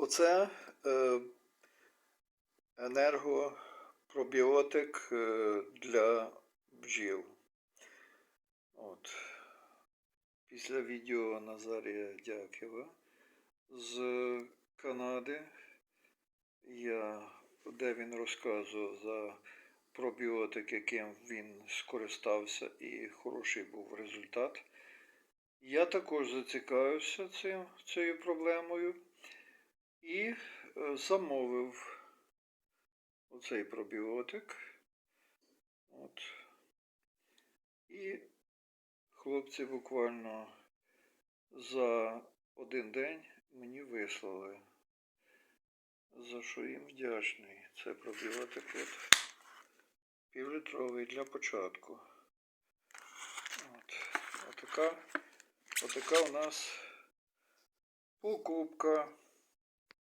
Оце е, енергопробіотик е, для бджіл. От. Після відео Назарія Дяківа з Канади, я, де він розказував за пробіотик, яким він скористався, і хороший був результат. Я також зацікавився цим, цією проблемою замовив оцей пробіотик. От. І хлопці буквально за один день мені вислали, за що їм вдячний. Це пробіотик от, півлітровий для початку. От. Отака, отака у нас покупка.